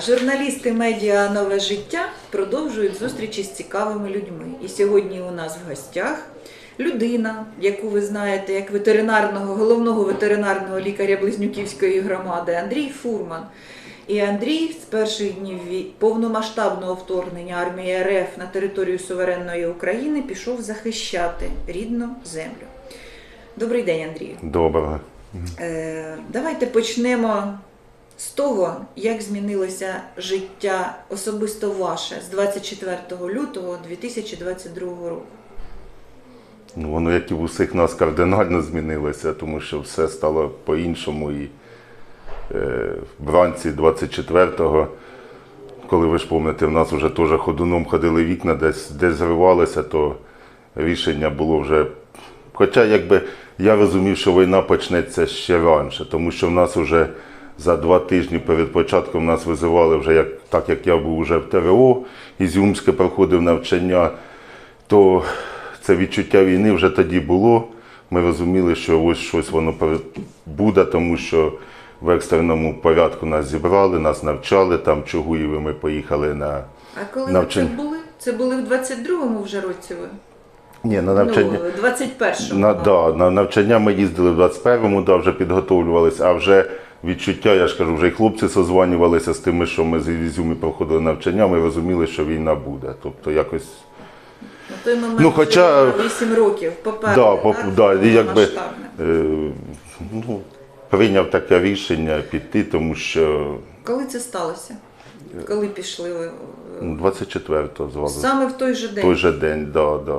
Журналісти медіа Нове життя продовжують зустрічі з цікавими людьми. І сьогодні у нас в гостях людина, яку ви знаєте як ветеринарного, головного ветеринарного лікаря Близнюківської громади Андрій Фурман. І Андрій з перших днів повномасштабного вторгнення армії РФ на територію суверенної України пішов захищати рідну землю. Добрий день, Андрію. Доброго. Е, Давайте почнемо з того, як змінилося життя особисто ваше з 24 лютого 2022 року. Ну, воно, як і в усіх нас, кардинально змінилося, тому що все стало по-іншому. І е, вранці 24-го, коли ви ж пам'ятаєте, в нас вже теж ходуном ходили вікна, десь, десь зривалися, то рішення було вже. Хоча якби я розумів, що війна почнеться ще раніше, тому що в нас вже за два тижні перед початком нас визивали вже як так як я був вже в ТРО, Ізюмське проходив навчання, то це відчуття війни вже тоді було. Ми розуміли, що ось щось воно буде, тому що в екстреному порядку нас зібрали, нас навчали, там Чугуєві ми поїхали на. А коли Навчання. ви це були? Це були в 22-му вже році ви? Ні, на навчання. Ну, 21-му. На, да, на навчання ми їздили в 21-му, да, вже підготовлювалися, а вже відчуття, я ж кажу, вже і хлопці созванювалися з тими, що ми з Ізюмі проходили навчання, ми розуміли, що війна буде. Тобто якось На той момент Ну, хоча- 8 років попереду. Да, поп- да, і якби- е, ну, прийняв таке рішення піти, тому що Коли це сталося? Коли пішли ви? ну, 24-го звали. Саме в той же день. той же день, да, да.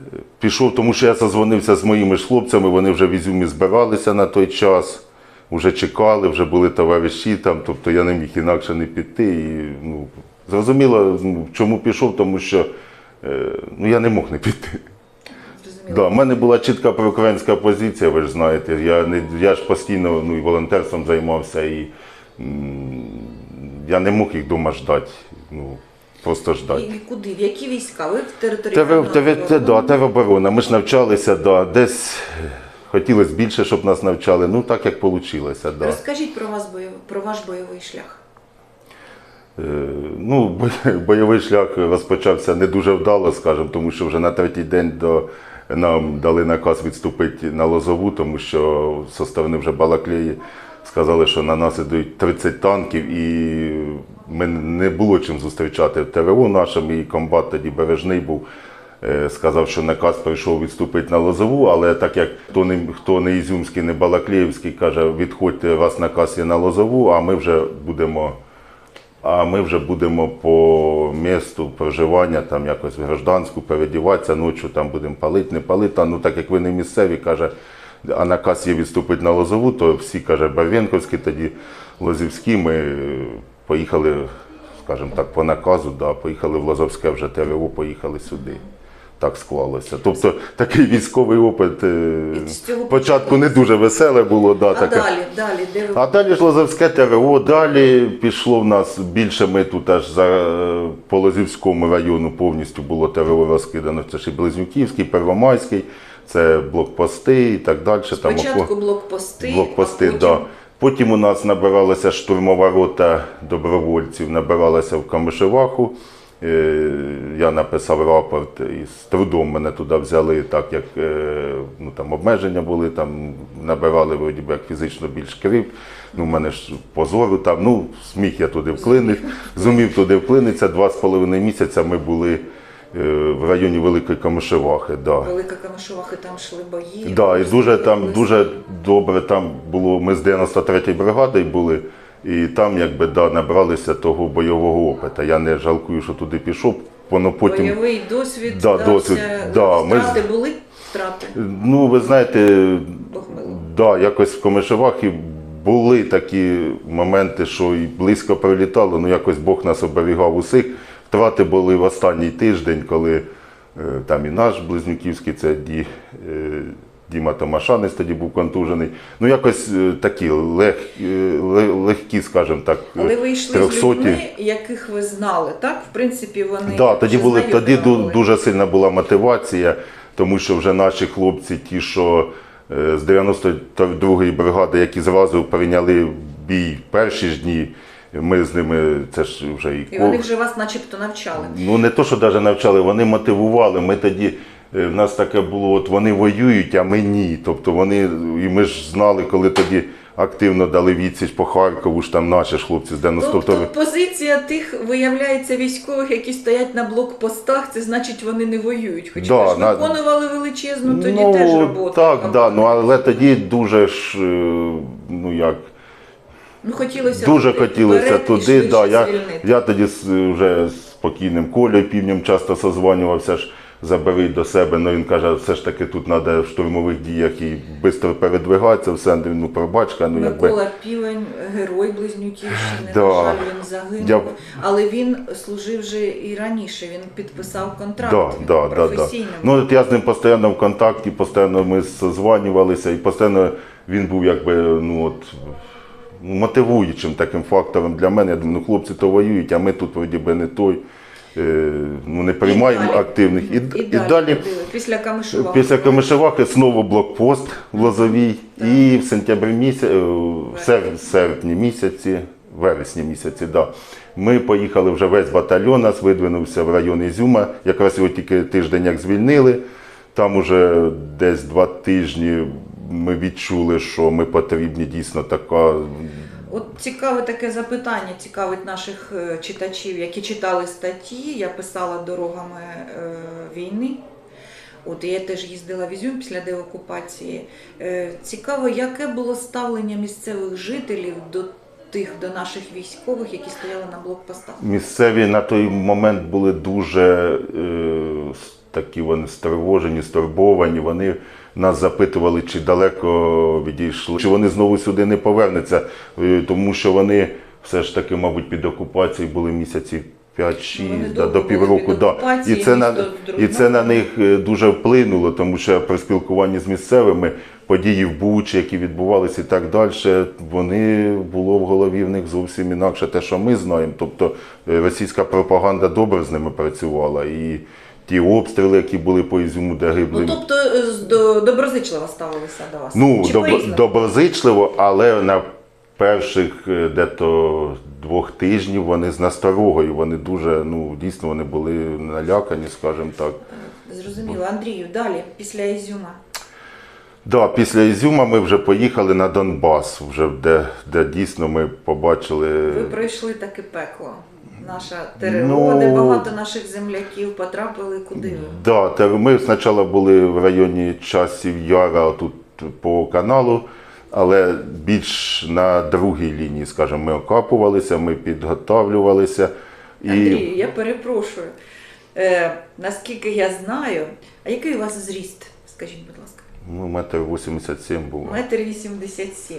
Е, Пішов, тому що я зазвонився з моїми ж хлопцями, вони вже в Ізюмі збиралися на той час, вже чекали, вже були товариші там, тобто я не міг інакше не піти. І, ну, зрозуміло, ну, чому пішов, тому що е, ну, я не мог не піти. Да, в мене була чітка проукраїнська позиція, ви ж знаєте. Я, не, я ж постійно ну, і волонтерством займався, і м, я не мог їх вдома ждати. Ну, просто ждати. І куди? В які війська? Ви в ТВ, тероборона. Ми ж навчалися, да, десь хотілося більше, щоб нас навчали. Ну так як вийшло. Да. Розкажіть про вас про ваш бойовий шлях. Е, Ну, бойовий шлях розпочався не дуже вдало, скажімо, тому що вже на третій день до, нам дали наказ відступити на Лозову, тому що зі сторони вже Балаклеї сказали, що на нас ідуть 30 танків, і ми не було чим зустрічати ТРО нашим, і комбат тоді бережний був. Е, Сказав, що наказ прийшов відступити на Лозову, але так як хто не, хто не Ізюмський, не Балаклеївський, каже, відходьте, раз наказ є на Лозову, а ми вже будемо а ми вже будемо по місту проживання, там якось в гражданську передіватися, ночі там будемо палити, не палити. А ну так як ви не місцеві, каже, а наказ є відступити на Лозову, то всі, каже, Барвенковські, тоді Лозівські, ми е, поїхали, скажімо так, по наказу, да, поїхали в Лозовське вже ТРО, поїхали сюди. Так склалося. Тобто такий військовий опит е, спочатку не дуже веселе було. Да, А таке. далі, далі, де ви А далі ж Лозовське ТРО, далі пішло в нас більше, ми тут аж за е, по Лозівському району повністю було ТРО розкидано. Це ж і Близнюківський, Первомайський, це блокпости і так далі. Спочатку око- блокпости, блокпости, а потім... да. Потім у нас набиралася штурмова рота добровольців, набиралася в Камишеваху. Е, Я написав рапорт і з трудом мене туди взяли, так як е, ну, там обмеження були, там набирали вроді би, як фізично більш крив. Ну, в мене ж позору там, ну, сміх я туди вклинив, зумів туди вклинитися. Два з половиною місяця ми були е, в районі Великої Камишевахи. Да. Велика Камишовахи, там йшли бої. Да, і дуже там дуже добре там було. Ми з 93-ї бригади були, і там якби да, набралися того бойового опиту. Я не жалкую, що туди пішов. Воно потім. Бойовий досвід, Да, дався. досвід, да, ми втрати були втрати. Ну, ви знаєте, да, якось в Комишевахі були такі моменти, що і близько прилітало, ну якось Бог нас оберігав усіх. Втрати були в останній тиждень, коли е, там і наш Близнюківський, це Ді, е, Діма Томашанець тоді був контужений. Ну, якось е, такі лег, е, легкі, скажімо так, Але ви йшли з людьми, яких ви знали, так? В принципі, вони Да, тоді були тоді були. дуже сильна була мотивація, тому що вже наші хлопці, ті, що е, з 92-ї бригади, які зразу прийняли бій перші ж дні, Ми з ними, це ж вже і І вони вже вас начебто навчали. Ну не то, що навіть навчали, вони мотивували. Ми тоді в нас таке було, от вони воюють, а ми ні. Тобто вони, і ми ж знали, коли тоді активно дали відсіч по Харкову, ж там наші ж хлопці з 92-ї. Тобто позиція тих, виявляється, військових, які стоять на блокпостах, це значить вони не воюють. Хоча Да, на- виконували величезну тоді теж роботу. Так, яка да, ну але тоді дуже ж, е, ну як, Ну, хотілося дуже туди хотілося туди. Да, я, я тоді вже з покійним Колею Півнем часто созванювався ж. Забери до себе, ну він каже, все ж таки тут треба в штурмових діях і швидко передвигатися, все, ну пробачка, ну якби. Микола Півень, герой Близнюківщини, Да. на жаль, він загинув. Я- Але він служив вже і раніше, він підписав контракт Да, він да, да, да. Ну от я з ним постійно в контакті, постійно ми созванювалися, і постійно він був якби ну от мотивуючим таким фактором для мене. Я думаю, ну хлопці то воюють, а ми тут вроді би не той. Е, Ну, не приймаємо активних. І, і, і далі, після Камишова. Після Камишеваки знову блокпост в Лозовій. І в сентябрі місяці, в серпні місяці, вересні місяці, да. Ми поїхали вже весь батальйон, нас видвинувся в район Ізюма. Якраз його тільки тиждень як звільнили. Там уже десь два тижні ми відчули, що ми потрібні дійсно така. От цікаве таке запитання цікавить наших е, читачів, які читали статті. Я писала дорогами е, війни. От я теж їздила в Ізюм після деокупації. Е, цікаво, яке було ставлення місцевих жителів до тих, до наших військових, які стояли на блокпостах. Місцеві на той момент були дуже е, такі вони стривожені, стурбовані. Вони нас запитували, чи далеко відійшли, чи вони знову сюди не повернуться, е, тому що вони все ж таки, мабуть, під окупацією були місяці 5-6, да, до півроку. Да. І, це на, і це на них е, дуже вплинуло, тому що при спілкуванні з місцевими події в Бучі, які відбувалися і так далі, вони було в голові в них зовсім інакше те, що ми знаємо. Тобто е, російська пропаганда добре з ними працювала. І ті обстріли, які були по Ізюму, де гибли. Ну тобто е, з- доброзичливо ставилися до вас. Ну, Чи по-різному? доброзичливо, але на перших е, дето двох тижнів вони з насторогою, вони дуже, ну, дійсно, вони були налякані, скажімо так. Зрозуміло. Андрію, далі, після Ізюма. Да, після Ізюма ми вже поїхали на Донбас, вже де, де дійсно ми побачили. Ви пройшли таке пекло. Наша ТРО, Ну, де багато наших земляків потрапили куди? Да, те- ми спочатку були в районі часів Яра тут по каналу, але більш на другій лінії, скажімо, ми окапувалися, ми підготавлювалися. І Андрію, я перепрошую. Е, наскільки я знаю, а який у вас зріст? Скажіть, будь ласка. ну, метр 87 було. Метр вісімдесят сім.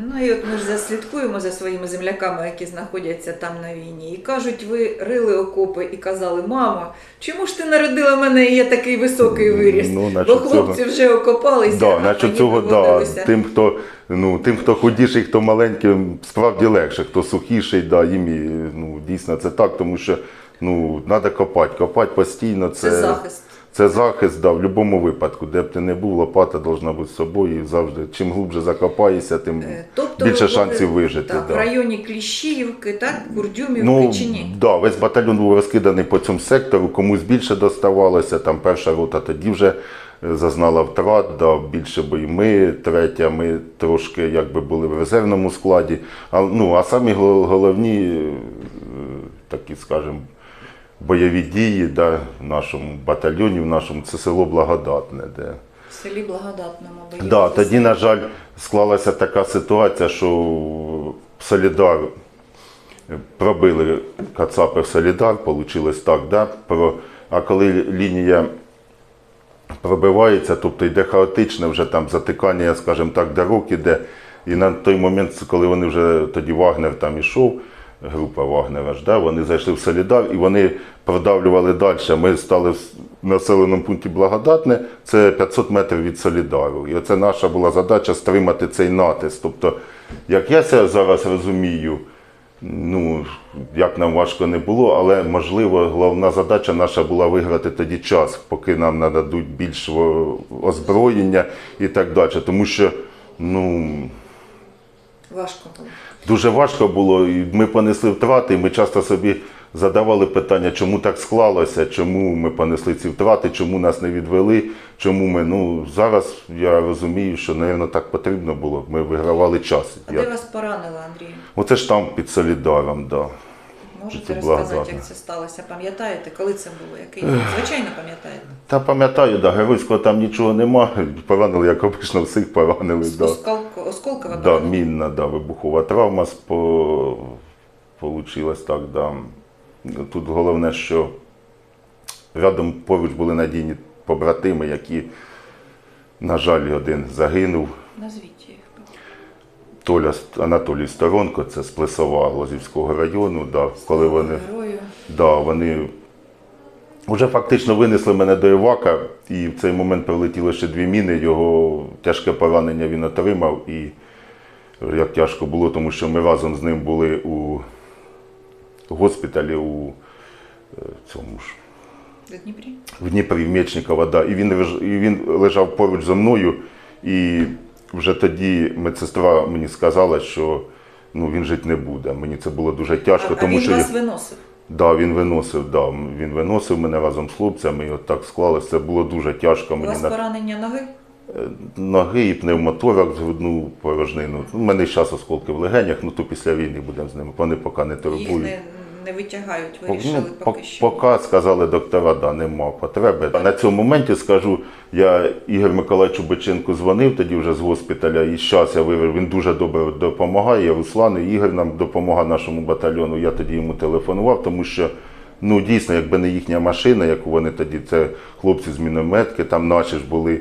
Ну і от ми ж заслідкуємо за своїми земляками, які знаходяться там на війні. І кажуть, ви рили окопи і казали, мамо, чому ж ти народила мене і я такий високий виріс? Ну, Бо хлопці цього- вже окопалися. Да, а значить, цього да, тим, хто ну тим, хто худіший, хто маленький, справді легше, хто сухіший, да, їм і, ну дійсно це так, тому що ну треба копати. Копати постійно це, Це захист. Це захист, да, в будь-якому випадку, де б ти не був, лопата повинна бути з собою і завжди. Чим глибше закопаєшся, тим Е, Тобто більше шансів вижити. Так, да. в районі Кліщіївки, так, Курдюмівки Ну, чи ні? да, весь батальйон був розкиданий по цьому сектору, комусь більше доставалося, там перша рота тоді вже е, зазнала втрат, да, більше бо і ми, третя, ми трошки якби були в резервному складі. А, ну, а самі гол- головні, е, такі, скажімо, бойові дії да, в нашому батальйоні, в нашому це село Благодатне, де В селі Благодатному. бойові Да, тоді, на жаль, склалася така ситуація, що Солідар пробили Кацапи в Солідар, вийшло так, да? Про, а коли лінія пробивається, тобто йде хаотичне вже там затикання, скажімо так, дорог іде. І на той момент, коли вони вже тоді Вагнер там ішов, група Вагнера да, вони зайшли в Солідар і вони продавлювали далі. Ми стали в населеному пункті Благодатне, це 500 метрів від Солідару. І оце наша була задача стримати цей натиск. Тобто, як я це зараз розумію, ну, як нам важко не було, але можливо, головна задача наша була виграти тоді час, поки нам нададуть більш о- озброєння і так далі. Тому що, ну, Важко було. Дуже важко було, і ми понесли втрати, і ми часто собі задавали питання, чому так склалося, чому ми понесли ці втрати, чому нас не відвели, чому ми. Ну, зараз я розумію, що, мабуть, так потрібно було. Ми вигравали час. А Я... де вас поранили, Андрій? Оце ж там під Солідаром, да. Можете Це розказати, як це сталося? Пам'ятаєте, коли це було? Який? Звичайно, пам'ятаєте. Та пам'ятаю, да, геройського там нічого нема. Поранили, як обично, всіх поранили. З Да. осколку- Осколкове Да, мінна, да, вибухова травма спо... так, да. Тут головне, що рядом поруч були надійні побратими, які, на жаль, один загинув. Назвіть. Толя Анатолій Сторонко, це з Плесова Лозівського району. Да, коли вони, да, вони вже фактично винесли мене до Івака, і в цей момент прилетіло ще дві міни. Його тяжке поранення він отримав. І як тяжко було, тому що ми разом з ним були у госпіталі у е, цьому ж В Дніпрі? в Дніпрі, в Мечникова, да. і, він, і він лежав поруч зі мною. І вже тоді медсестра мені сказала, що ну, він жити не буде. Мені це було дуже тяжко, а, тому а він що я- вас виносив? Да, він виносив, да, він виносив мене разом з хлопцями, і от так склалося. Це було дуже тяжко У мені вас на поранення ноги? ноги і пневмоторак, з грудну порожнину. У мене зараз осколки в легенях, ну то після війни будемо з ними. Вони поки не Їх турбують. не, не витягають, вирішили ну, поки що. Поки сказали доктора, да, нема потреби. На цьому моменті скажу, я Ігор Миколаївичу Боченку дзвонив тоді вже з госпіталя, і зараз я вивів, він дуже добре допомагає. Руслан і Ігор нам допомагає нашому батальйону. Я тоді йому телефонував, тому що ну дійсно, якби не їхня машина, яку вони тоді, це хлопці з мінометки, там наші ж були.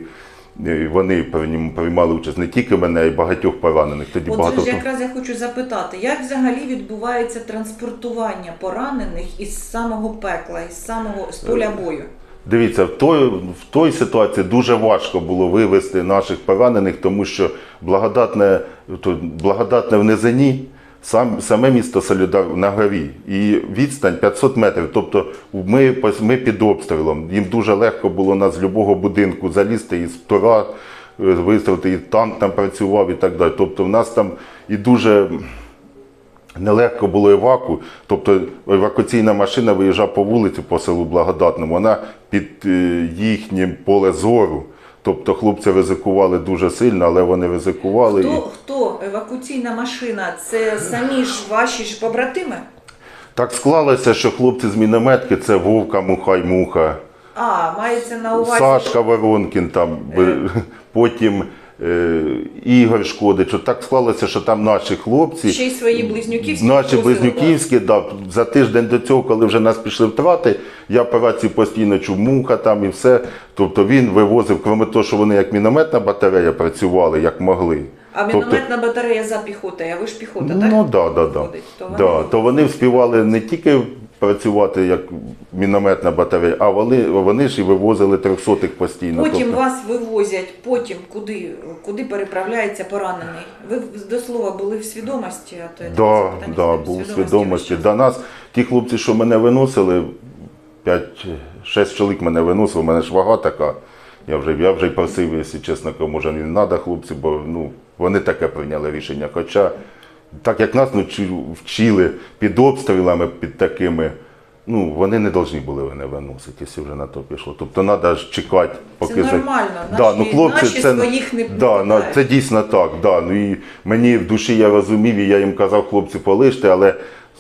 І Вони прийм- приймали участь не тільки мене, а й багатьох поранених. Тоді От багато ж якраз я хочу запитати, як взагалі відбувається транспортування поранених із самого пекла, із самого з поля бою? Дивіться, в той, в той ситуації дуже важко було вивезти наших поранених, тому що благодатне, благодатне в низині, сам, саме місто Солідар на горі. І відстань 500 метрів. Тобто ми, ми під обстрілом. Їм дуже легко було нас з будь-якого будинку залізти із тура, е, вистрілити, і танк там працював і так далі. Тобто в нас там і дуже. Нелегко було еваку, тобто евакуаційна машина виїжджала по вулиці по селу Благодатному, вона під е, їхнім поле зору. Тобто хлопці ризикували дуже сильно, але вони ризикували. Хто, І... хто евакуаційна машина? Це самі ж ваші ж побратими? Так склалося, що хлопці з мінометки це Вовка, Муха й Муха, А, мається на увазі. Сашка Воронкін, там, Е... потім Ігор Шкодич. От Так склалося, що там наші хлопці. Ще й свої близнюківські. Наші близнюківські, да, за тиждень до цього, коли вже нас пішли втрати, я по постійно чув муха там і все. Тобто він вивозив, крім того, що вони як мінометна батарея працювали, як могли. А мінометна батарея за піхотою, а ви ж піхота, так? Ну да, да, да. Виходить, то вони- Да, то вони вспівали не тільки працювати як мінометна батарея, а вони, вони ж і вивозили трьохсотих постійно. Потім Тобто- вас вивозять, потім куди, куди переправляється поранений? Ви до слова були в свідомості? А то я Да, да, був В свідомості. До нас ті хлопці, що мене виносили, 5-6 чоловік мене виносили, у мене ж вага така. Я вже, я вже й просив, якщо чесно, може не треба хлопці, бо ну, вони таке прийняли рішення. Хоча, так як нас ну, вчили під обстрілами, під такими, ну, вони не повинні були мене виносити, якщо вже на то пішло. Тобто треба ж чекати, поки Це нормально. Да, Наші- ну, хлопці, наші це, своїх не да, на, це дійсно так. Да. Ну, і мені в душі я розумів, і я їм казав, хлопці, полиште, але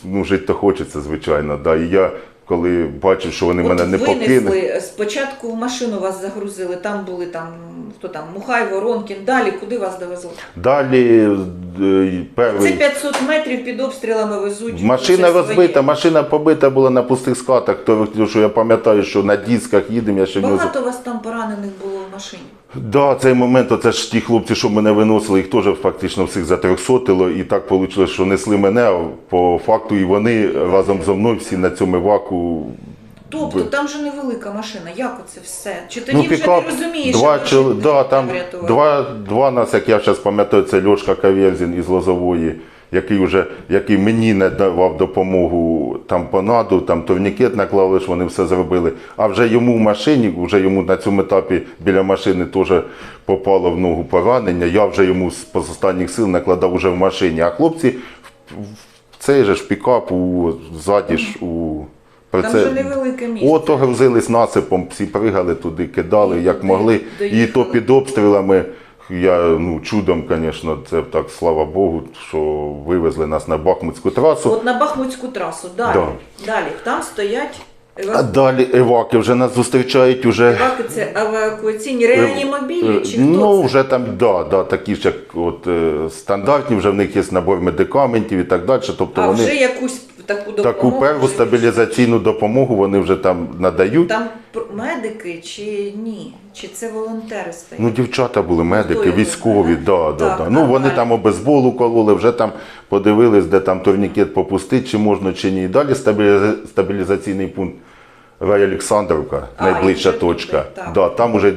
ну, жити то хочеться, звичайно. Да. І я коли бачив, що вони От мене не винесли, спочатку в машину вас загрузили, там були там, хто там, Мухай, Воронкін, далі куди вас довезли? Далі е, Це перший. 500 метрів під обстрілами везуть. Машина розбита, своє. машина побита була на пустих скатах. То, що я пам'ятаю, що на дисках їдемо, я ще внизу. Багато вас там поранених було в машині. Да, цей момент, оце ж ті хлопці, що мене виносили, їх теж фактично всіх затрьохсотило. І так вийшло, що несли мене, а по факту і вони разом зі мною всі на цьому ваку. Тобто там же невелика машина. Як оце все? Чи тоді Ну, вже пікап, не розумієш, два, що чол... да, там врятувати? два, два нас, як я зараз пам'ятаю, це Льошка Каверзін із Лозової, який, уже, який мені не давав допомогу тампонаду, там турнікет наклали, що вони все зробили. А вже йому в машині, вже йому на цьому етапі біля машини теж попало в ногу поранення. Я вже йому з останніх сил накладав уже в машині. А хлопці в, цей же ж пікап у ззаді ж у Там вже невелике місце. Ото грузились насипом, всі пригали туди, кидали, як могли. І то під обстрілами. Я ну чудом, звісно, це так, слава Богу, що вивезли нас на Бахмутську трасу. От на Бахмутську трасу, далі. Да. Далі. Там стоять А далі еваки вже нас зустрічають уже. еваки, це евакуаційні реанімобілі, чи хто ну, це? вже там, да, да, такі ж, як от, е, стандартні, вже в них є набор медикаментів і так далі. Тобто а вони вже якусь таку допомогу. таку перву стабілізаційну допомогу вони вже там надають. Там медики чи ні? Чи це волонтери стоять? Ну, дівчата були медики, Готові військові, да, да, Так, да. Ну, вони нормально. там обезболу кололи, вже там подивились, де там турнікет попустити, чи можна, чи ні. І далі стабілізаційний пункт Рай Олександрівка, найближча вже туди, точка. так. Да, там вже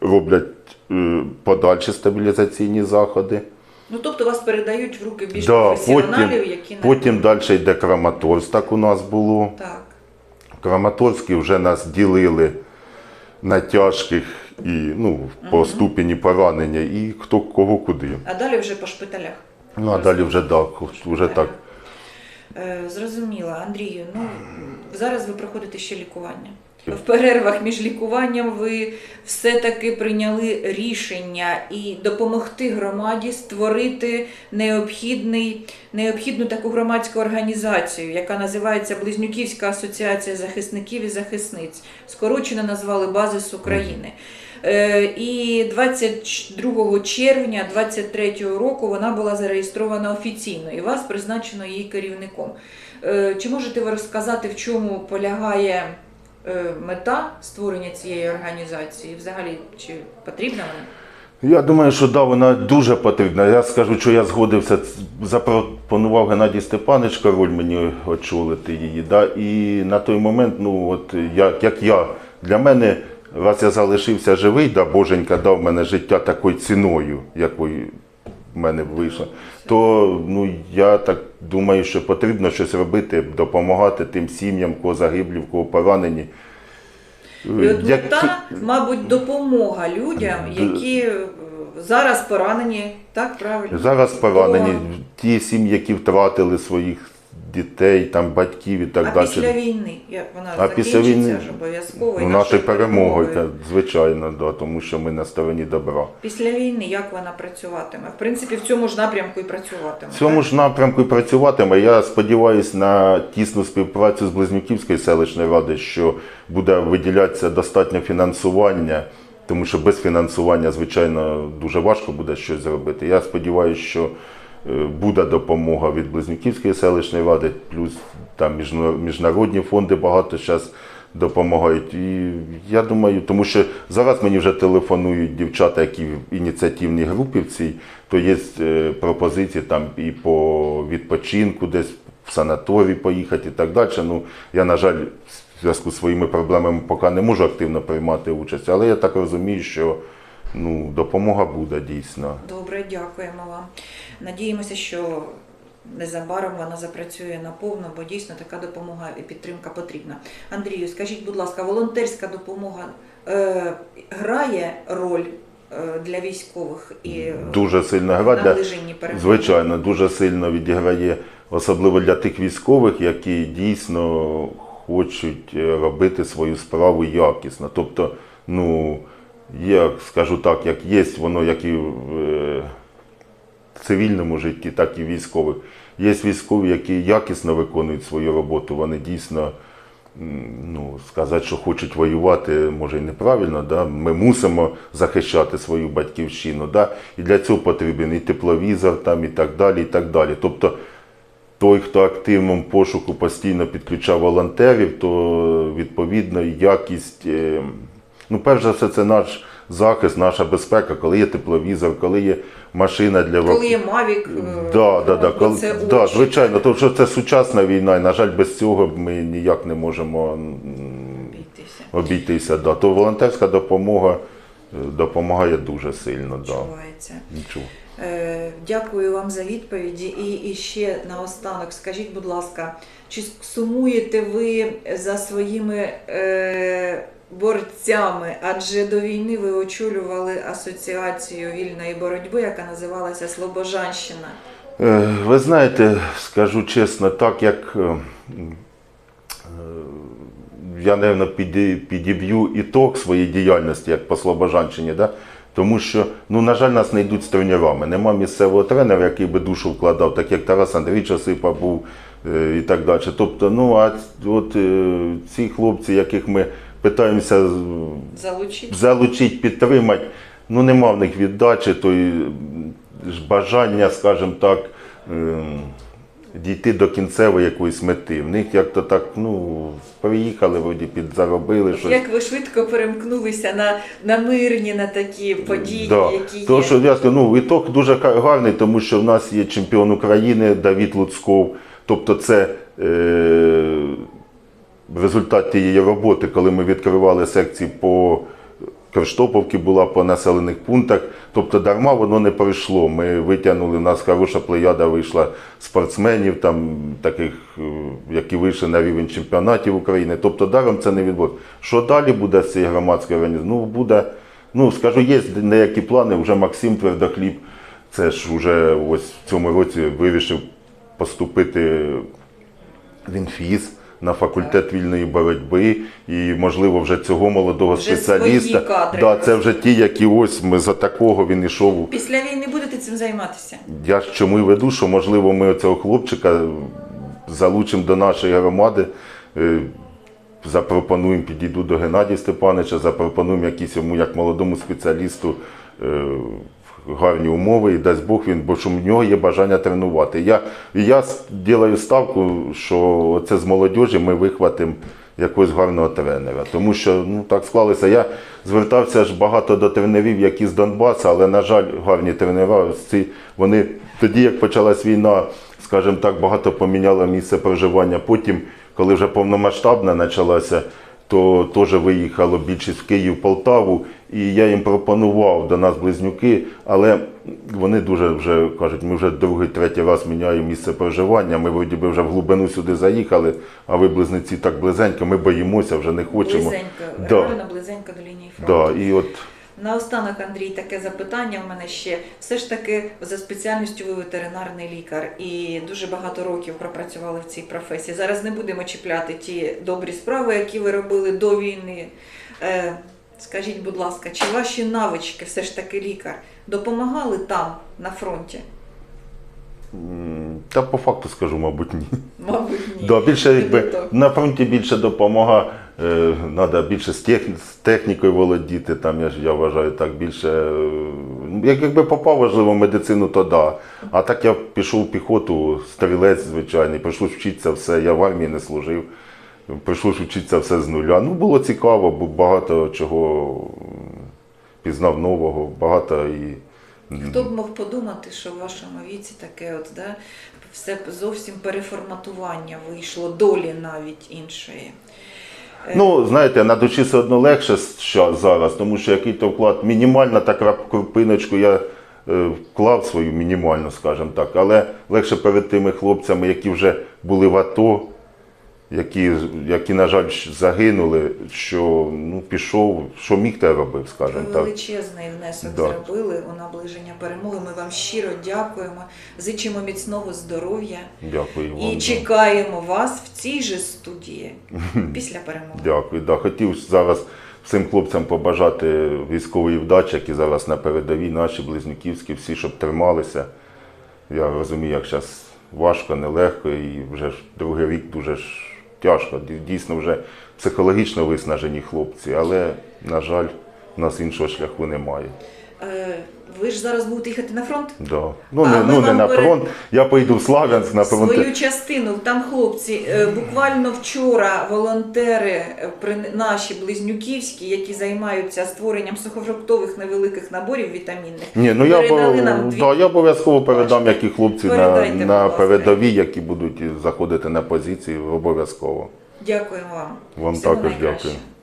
роблять е, подальші стабілізаційні заходи. Ну тобто вас передають в руки більш Да, професіоналів, потім, які потім далі йде Краматорськ, так у нас було. так. В Краматорській вже нас ділили на тяжких і ну, по ступені поранення, і хто кого куди. А далі вже по шпиталях. Ну, а далі вже так, вже так. Е, Зрозуміло, Андрію. Ну зараз ви проходите ще лікування. В перервах між лікуванням ви все-таки прийняли рішення і допомогти громаді створити необхідний, необхідну таку громадську організацію, яка називається Близнюківська асоціація захисників і захисниць. Скорочено назвали Базис України. Е, І 22 червня 23 року вона була зареєстрована офіційно і вас призначено її керівником. Е, Чи можете ви розказати, в чому полягає е, мета створення цієї організації? Взагалі, чи потрібна вона? Я думаю, що да, вона дуже потрібна. Я скажу, що я згодився, запропонував Геннадій Степанович король мені очолити її. Да? І на той момент, ну от як, як я, для мене, раз я залишився живий, да, Боженька дав мене життя такою ціною, якою в мене вийшло, то ну, я так думаю, що потрібно щось робити, допомагати тим сім'ям, кого загиблі, в кого поранені. І от Як- мета, мабуть, допомога людям, які е, зараз поранені, так правильно? Зараз поранені ті сім'ї, які втратили своїх дітей, там батьків і так а далі. після війни, як вона А після війни ж обов'язково. Ну, нашою перемогою, звичайно, да, тому що ми на стороні добра. Після війни як вона працюватиме? В принципі, в цьому ж напрямку і працюватиме. В цьому ж напрямку і працюватиме. Я сподіваюся на тісну співпрацю з Близнюківською селищною радою, що буде виділятися достатньо фінансування, тому що без фінансування, звичайно, дуже важко буде щось зробити. Я сподіваюся, що буде допомога від Близнюківської селищної ради, плюс там міжна- міжнародні фонди багато зараз допомагають. І я думаю, тому що зараз мені вже телефонують дівчата, які в ініціативній групі в цій, то є е, пропозиції там і по відпочинку, десь в санаторій поїхати і так далі. Ну, я, на жаль, в зв'язку з своїми проблемами поки не можу активно приймати участь, але я так розумію, що ну, допомога буде дійсно. Добре, дякуємо вам. Надіємося, що незабаром вона запрацює наповно, бо дійсно така допомога і підтримка потрібна. Андрію, скажіть, будь ласка, волонтерська допомога е, грає роль е, для військових і е, Дуже сильно перемоги? Звичайно, дуже сильно відіграє, особливо для тих військових, які дійсно хочуть е, робити свою справу якісно. Тобто, ну, я скажу так, як є, воно як і цивільному житті, так і військових. Є військові, які якісно виконують свою роботу, вони дійсно. Ну, сказати, що хочуть воювати, може і неправильно. Да? Ми мусимо захищати свою батьківщину. Да? І для цього потрібен і тепловізор, там, і так далі. і так далі. Тобто той, хто активному пошуку постійно підключав волонтерів, то відповідно якість. е, Ну, перш за все, це наш захист, наша безпека, коли є тепловізор, коли є машина для Коли є Мавік, е, Да, да, да, коли, це да, звичайно, тому що це сучасна війна, і, на жаль, без цього ми ніяк не можемо м, Бійтеся. обійтися. Да. То волонтерська допомога е, допомагає дуже сильно. Да. Відчувається. Нічого. Е, Дякую вам за відповіді. І, і ще наостанок, скажіть, будь ласка, чи сумуєте ви за своїми е, борцями? Адже до війни ви очолювали асоціацію вільної боротьби, яка називалася Слобожанщина. Е, Ви знаєте, скажу чесно, так як е, е, я, напевно, підіб'ю ітог своєї діяльності як по Слобожанщині, да? тому що, ну, на жаль, нас не йдуть з тренерами. Нема місцевого тренера, який би душу вкладав, так як Тарас Андрійович Осипа був і так далі. Тобто, ну, а от ці хлопці, яких ми питаємося з- Залучіть. залучити, підтримати. Ну, нема в них віддачі, то й ж бажання, скажімо так, ем, дійти до кінцевої якоїсь мети. В них як-то так, ну, приїхали, вроді підзаробили щось. Як ви швидко перемкнулися на, на мирні, на такі події, Да. які є. То, що я скажу, ну, ітог дуже гарний, тому що в нас є чемпіон України Давід Луцков. Тобто це е, результат тієї роботи, коли ми відкривали секції по Криштоповці була по населених пунктах. Тобто дарма воно не пройшло. Ми витягнули, у нас хороша плеяда вийшла спортсменів, там, таких, е, які вийшли на рівень чемпіонатів України. Тобто даром це не відбулося. Що далі буде з цієї громадської організації? Ну, буде, ну скажу, є деякі плани, вже Максим Твердохліб, це ж вже ось в цьому році вирішив поступити в інфіз на факультет вільної боротьби, і можливо вже цього молодого Вже спеціаліста. свої кадри да, це вже ті, які ось ми за такого він ішов. Після війни будете цим займатися? Я ж чому й веду, що можливо ми цього хлопчика залучимо до нашої громади. е, Запропонуємо, підійду до Геннадія Степановича, запропонуємо якісь йому як молодому спеціалісту е, гарні умови, і дасть Бог він, бо що в нього є бажання тренувати. Я, я ділаю ставку, що це з молодіжі ми вихватимо якогось гарного тренера. Тому що ну, так склалося. Я звертався ж багато до тренерів, які з Донбасу, але, на жаль, гарні тренера. вони тоді, як почалась війна, скажімо так, багато поміняло місце проживання. Потім, коли вже повномасштабна почалася, то теж виїхало більшість в Київ, Полтаву, і я їм пропонував до нас близнюки, але вони дуже вже кажуть, ми вже другий, третій раз міняємо місце проживання. Ми вроді би вже в глибину сюди заїхали, а ви близнеці так близенько, ми боїмося, вже не хочемо. Близенько, Да. реально близенько до лінії фронту. Да, і от Наостанок, Андрій, таке запитання в мене ще. Все ж таки, за спеціальністю ви ветеринарний лікар і дуже багато років пропрацювали в цій професії. Зараз не будемо чіпляти ті добрі справи, які ви робили до війни. Е, скажіть, будь ласка, чи ваші навички, все ж таки лікар, допомагали там, на фронті? Та по факту скажу, мабуть, ні. Мабуть, ні. Да, більше якби на фронті більше допомога, е, треба більше з, тех, з технікою володіти. Там я я вважаю так більше. е, як, якби попав важливо в медицину, то да. А так я пішов в піхоту, стрілець звичайний, прийшлось вчитися все. Я в армії не служив. Прийшлось вчитися все з нуля. Ну було цікаво, бо багато чого пізнав нового, багато і. Хто б мог подумати, що в вашому віці таке от, да, все зовсім переформатування вийшло, долі навіть іншої. Е, Ну, знаєте, на душі все одно легше що зараз, тому що який то вклад мінімальна та крупиночку я е, вклав свою мінімальну, скажімо так, але легше перед тими хлопцями, які вже були в АТО, які, які на жаль, загинули, що ну, пішов, що міг, те робив, скажімо так. величезний внесок Да. зробили у наближення перемоги. Ми вам щиро дякуємо, зичимо міцного здоров'я Дякую вам. і да. чекаємо вас в цій же студії після перемоги. Дякую. Да. Хотів зараз всім хлопцям побажати військової вдачі, які зараз на передовій, наші близнюківські, всі, щоб трималися. Я розумію, як зараз важко, нелегко, і вже ж другий рік дуже ж тяжко. Дійсно, вже психологічно виснажені хлопці, але, на жаль, у нас іншого шляху немає. Е, Ви ж зараз будете їхати на фронт? Да. Ну, А не, ну, не на фронт. Я поїду в Славянськ на фронт. Свою частину там хлопці е, буквально вчора волонтери е, наші близнюківські, які займаються створенням сухофруктових невеликих наборів вітамінних. Ні, ну я, б- нам дві- да, я обов'язково передам, які хлопці на, Передайте, на передовій, які будуть заходити на позиції, обов'язково. Дякуємо вам. Вам Всього також найкращого. дякую.